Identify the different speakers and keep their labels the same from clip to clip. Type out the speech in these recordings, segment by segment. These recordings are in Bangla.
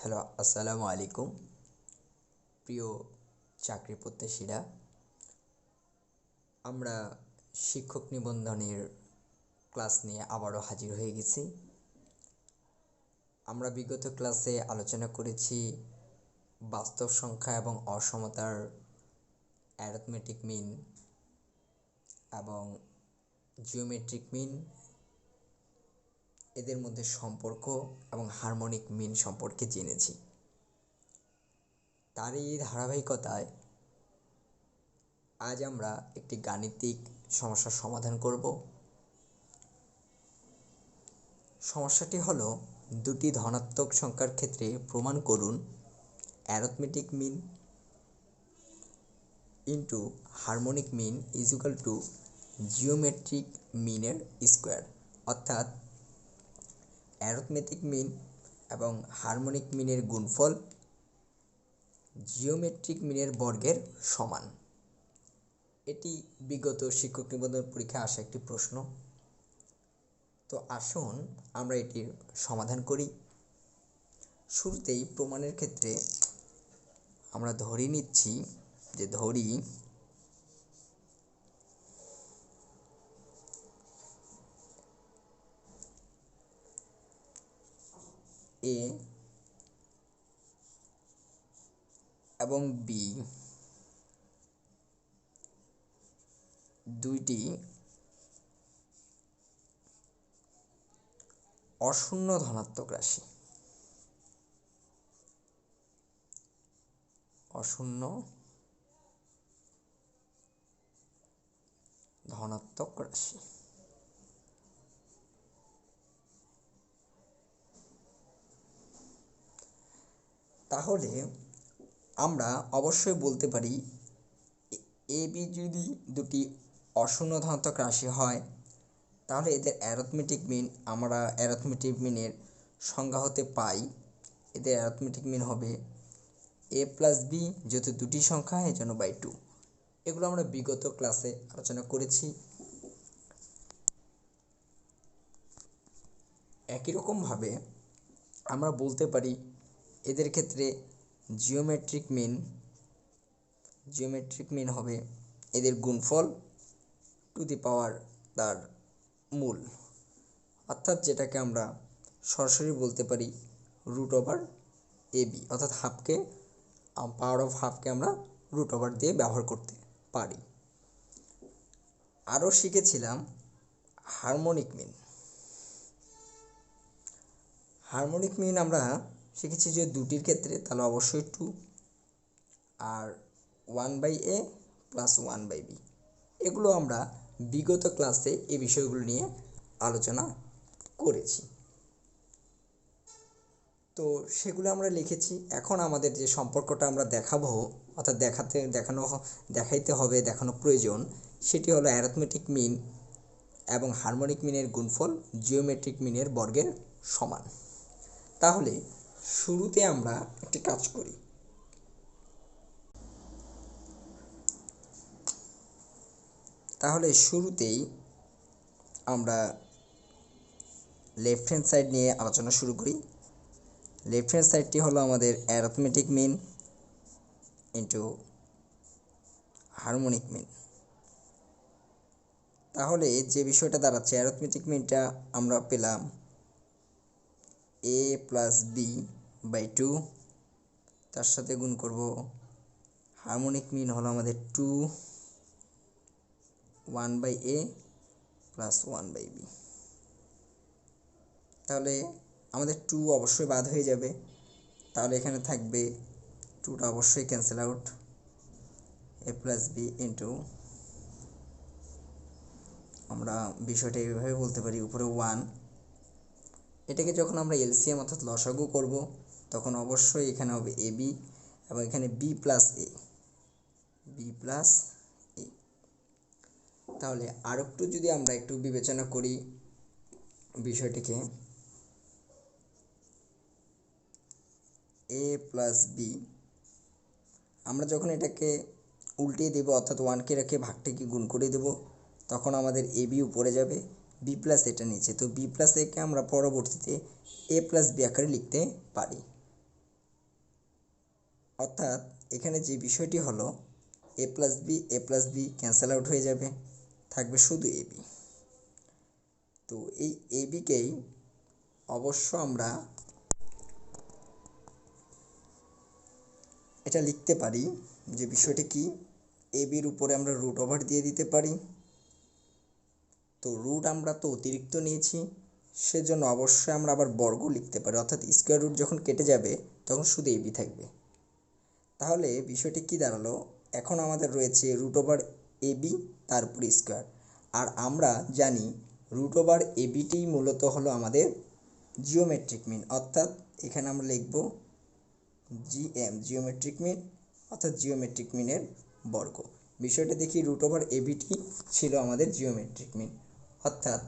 Speaker 1: হ্যালো, আসসালামু আলাইকুম। প্রিয় চাকরি প্রত্যাশীরা, আমরা শিক্ষক নিবন্ধনের ক্লাস নিয়ে আবারও হাজির হয়ে গেছি। আমরা বিগত ক্লাসে আলোচনা করেছি বাস্তব সংখ্যা এবং অসমতার অ্যারথমেটিক মিন এবং জিওমেট্রিক মিন এদের মধ্যে সম্পর্ক এবং হারমোনিক মিন সম্পর্কে জেনেছি। তার এই ধারাবাহিকতায় আজ আমরা একটি গাণিতিক সমস্যার সমাধান করব। সমস্যাটি হলো দুটি ধনাত্মক সংখ্যার ক্ষেত্রে প্রমাণ করুন arithmetic mean into harmonic mean equal to geometric মিনের স্কোয়ার অর্থাৎ অ্যারথমেটিক মিন এবং হারমোনিক মিনের গুণফল জিওমেট্রিক মিনের বর্গের সমান। এটি বিগত শিক্ষক নিবন্ধন পরীক্ষায় আসা একটি প্রশ্ন। তো আসুন আমরা এটির সমাধান করি। শুরুতেই প্রমাণের ক্ষেত্রে আমরা ধরে নিচ্ছি যে ধরি এ এবং বি দুইটি অশূন্য ধনাত্মক রাশি। অশূন্য ধনাত্মক রাশি। তাহলে আমরা অবশ্যই বলতে পারি এ বি যদি দুটি অশূন্য ধনাত্মক রাশি হয়। তাহলে এদের অ্যারথমেটিক মিন আমরা অ্যারথমেটিক মিনের সংজ্ঞা হতে পাই। এদের অ্যারথমেটিক মিন হবে এ প্লাস বি যেহেতু দুটি সংখ্যা এই জন্য বাই টু এগুলো আমরা বিগত ক্লাসে আলোচনা করেছি। একই রকমভাবে আমরা বলতে পারি এদের ক্ষেত্রে জিওমেট্রিক মিন জিওমেট্রিক মিন হবে এদের গুণফল টু দি পাওয়ার তার মূল। অর্থাৎ যেটাকে আমরা সরাসরি বলতে পারি রুট ওভার এ বি অর্থাৎ হাফকে পাওয়ার অফ হাফকে আমরা রুট ওভার দিয়ে ব্যবহার করতে পারি। আরও শিখেছিলাম হারমোনিক মিন হারমোনিক মিন আমরা শিখেছি যে দুটির ক্ষেত্রে, তাহলে অবশ্যই two R one by A plus one by B এগুলো আমরা বিগত ক্লাসে এই বিষয়গুলো নিয়ে আলোচনা করেছি। তো সেগুলো আমরা লিখেছি। এখন আমাদের যে সম্পর্কটা আমরা দেখাবো, অর্থাৎ দেখাতে, দেখানো দেখাইতে হবে, দেখানো প্রয়োজন, সেটি হলো অ্যারথমেটিক মিন এবং হারমোনিক মিনের গুণফল জিওমেট্রিক মিনের বর্গের সমান। তাহলে শুরুতে আমরা একটি কাজ করি। তাহলে শুরুতেই আমরা লেফট হ্যান্ড সাইড নিয়ে আলোচনা শুরু করি। লেফট হ্যান্ড সাইডটি হলো আমাদের arithmetic mean into harmonic mean তাহলে যে বিষয়টা দাঁড়াচ্ছে অ্যারথমেটিক মিনটা আমরা পেলাম A plus B by two তার সাথে গুণ করব হারমোনিক মিন হলো আমাদের two one by A plus one by B তাহলে আমাদের টু অবশ্যই বাদ হয়ে যাবে। তাহলে এখানে থাকবে টুটা অবশ্যই cancel out A plus B into আমরা বিষয়টা এইভাবে বলতে পারি, উপরে ওয়ান এটাকে যখন আমরা এলসিএম অর্থাৎ লসাগু করব তখন অবশ্যই এখানে হবে এ বি এবং এখানে B plus A B plus A তাহলে আর একটু যদি আমরা একটু বিবেচনা করি বিষয়টিকে এ প্লাস বি আমরা যখন এটাকে উল্টিয়ে দেবো, অর্থাৎ ওয়ানকে রেখে ভাগটিকে গুণ করে দেবো, তখন আমাদের এ বি উপরে যাবে বি প্লাস এটা নিচে। তো বি প্লাস একে আমরা পরবর্তীতে এ প্লাস বি আকারে লিখতে পারি। অর্থাৎ এখানে যে বিষয়টি হলো A plus B A plus B cancel out হয়ে যাবে, থাকবে শুধু এ বি তো এই এ বিকেই অবশ্য আমরা এটা লিখতে পারি যে বিষয়টি কি? এ বির উপরে আমরা রুট ওভার দিয়ে দিতে পারি। তো রুট আমরা তো অতিরিক্ত নিয়েছি, সেজন্য অবশ্যই আমরা আবার বর্গ লিখতে পারি। অর্থাৎ স্কোয়ার রুট যখন কেটে যাবে, তখন শুধু এবি থাকবে। তাহলে বিষয়টি কি দাঁড়াল? এখন আমাদের রয়েছে রুট ওভার এবি তার উপর স্কোয়ার আর আমরা জানি রুট ওভার এবিটিই মূলত হলো আমাদের জিওমেট্রিক মিন অর্থাৎ এখানে আমরা লিখব জিএম জিওমেট্রিক মিন অর্থাৎ জিওমেট্রিক মিনের বর্গ। বিষয়টা দেখি রুট ওভার এবিটি ছিল আমাদের জিওমেট্রিক মিন অর্থাৎ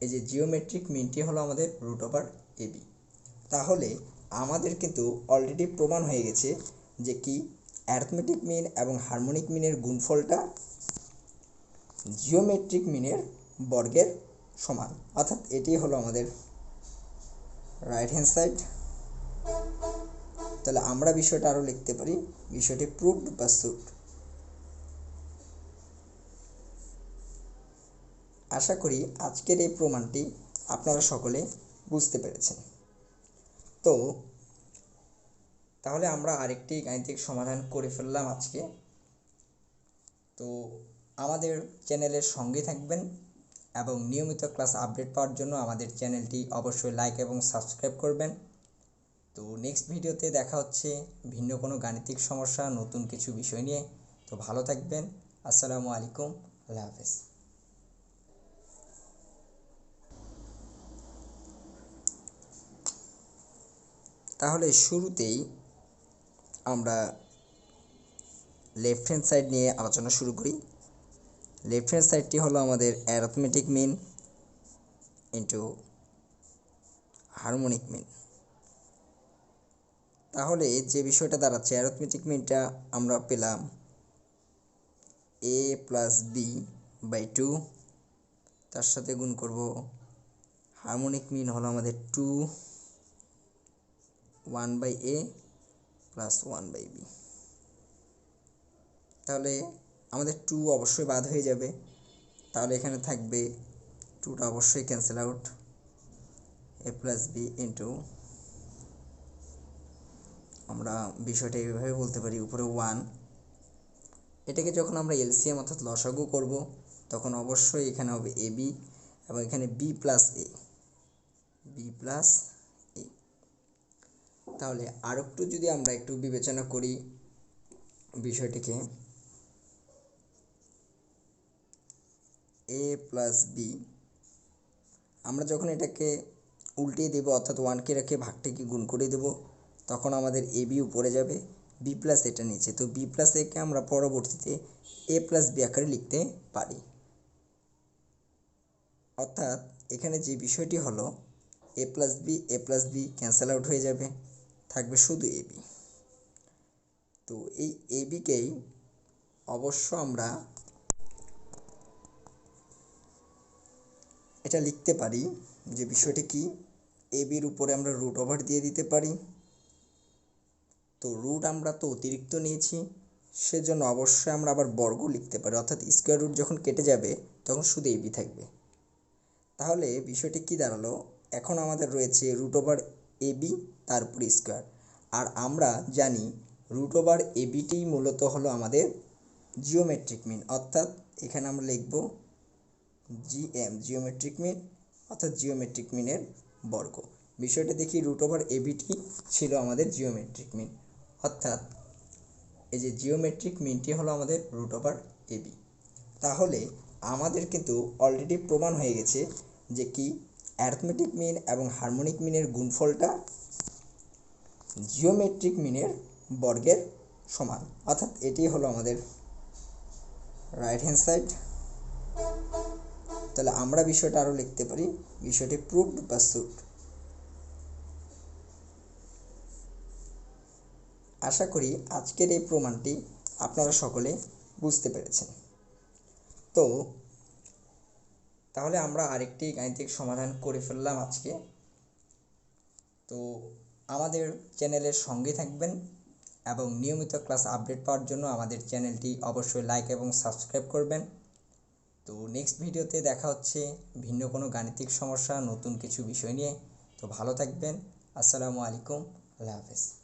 Speaker 1: এই যে জিওমেট্রিক মিনটি হলো আমাদের রুট ওভার এবি তাহলে আমাদের কিন্তু অলরেডি প্রমাণ হয়ে গেছে যে কি? অ্যারথমেটিক মিন এবং হারমোনিক মিনের গুণফলটা জিওমেট্রিক মিনের বর্গের সমান। অর্থাৎ এটি হলো আমাদের রাইট হ্যান্ড সাইড তাহলে আমরা বিষয়টা আরও লিখতে পারি। বিষয়টি প্রুভড বা সুট আশা করি আজকের এই প্রমাণটি আপনারা সকলে বুঝতে পেরেছেন। তো তাহলে আমরা আরেকটি গাণিতিক সমাধান করে ফেললাম আজকে। তো আমাদের চ্যানেলের সঙ্গে থাকবেন এবং নিয়মিত ক্লাস আপডেট পাওয়ার জন্য আমাদের চ্যানেলটি অবশ্যই লাইক এবং সাবস্ক্রাইব করবেন। তো নেক্সট ভিডিওতে দেখা হচ্ছে ভিন্ন কোনো গাণিতিক সমস্যা, নতুন কিছু বিষয় নিয়ে। তো ভালো থাকবেন। আসসালামু আলাইকুম। আল্লাহ হাফেজ। তাহলে শুরুতেই আমরা লেফট হ্যান্ড সাইড নিয়ে আলোচনা শুরু করি। লেফট হ্যান্ড সাইডটি হলো আমাদের arithmetic mean into harmonic mean তাহলে যে বিষয়টা দাঁড়াচ্ছে অ্যারথমেটিক মিনটা আমরা পেলাম A plus B by two তার সাথে গুণ করব হারমোনিক মিন হলো আমাদের two one by A plus one by B তাহলে আমাদের টু অবশ্যই বাদ হয়ে যাবে। তাহলে এখানে থাকবে টুটা অবশ্যই cancel out A plus B into আমরা বিষয়টা এইভাবে বলতে পারি, উপরে ওয়ান এটাকে যখন আমরা এলসিএম অর্থাৎ লসাগু করব, তখন অবশ্যই এখানে হবে এ বি এবং এখানে B plus A B plus তাহলে আর একটু যদি আমরা একটু বিবেচনা করি বিষয়টিকে এ প্লাস বি আমরা যখন এটাকে উল্টিয়ে দেবো অর্থাৎ ওয়ানকে রেখে ভাগটিকে গুণ করে দেব, তখন আমাদের এ বি উপরে যাবে বি প্লাস এটা নিচে। তো বি প্লাস একে আমরা পরবর্তীতে এ প্লাস বি আকারে লিখতে পারি। অর্থাৎ এখানে যে বিষয়টি হলো A plus B A plus B cancel out হয়ে যাবে। থাকবে শুধু এ বি তো এই এ বিকেই অবশ্য আমরা এটা লিখতে পারি যে বিষয়টি কি? এ বির উপরে আমরা রুট ওভার দিয়ে দিতে পারি। তো রুট আমরা তো অতিরিক্ত নিয়েছি, সেজন্য অবশ্যই আমরা আবার বর্গ লিখতে পারি। অর্থাৎ স্কোয়ার রুট যখন কেটে যাবে, তখন শুধু এবি থাকবে। তাহলে বিষয়টি কি দাঁড়াল? এখন আমাদের রয়েছে রুট ওভার এবি তার উপর স্কোয়ার। আর আমরা জানি রুট ওভার এবিটিই মূলত হলো আমাদের জিওমেট্রিক মিন। অর্থাৎ এখানে আমরা লিখব জিএম, জিওমেট্রিক মিন, অর্থাৎ জিওমেট্রিক মিনের বর্গ। বিষয়টা দেখি রুট ওভার এবিটি ছিল আমাদের জিওমেট্রিক মিন। অর্থাৎ এই যে জিওমেট্রিক মিনটি হলো আমাদের রুট ওভার এবি তাহলে আমাদের কিন্তু অলরেডি প্রমাণ হয়ে গেছে যে কি অ্যারথমেটিক মিন এবং হারমোনিক মিনের গুণফলটা জিওমেট্রিক মিনের বর্গের সমান। অর্থাৎ এটি হলো আমাদের রাইট হ্যান্ড সাইড তাহলে আমরা বিষয়টা আরও লিখতে পারি। বিষয়টি প্রুভড বা সুট আশা করি আজকের এই প্রমাণটি আপনারা সকলে বুঝতে পেরেছেন। তো তাহলে আমরা আরেকটি গাণিতিক সমাধান করে ফেললাম আজকে। তো আমাদের চ্যানেলের সঙ্গে থাকবেন এবং নিয়মিত ক্লাস আপডেট পাওয়ার জন্য আমাদের চ্যানেলটি অবশ্যই লাইক এবং সাবস্ক্রাইব করবেন। তো নেক্সট ভিডিওতে দেখা হচ্ছে ভিন্ন কোনো গাণিতিক সমস্যা, নতুন কিছু বিষয় নিয়ে। তো ভালো থাকবেন। আসসালামু আলাইকুম। আল্লাহ হাফেজ।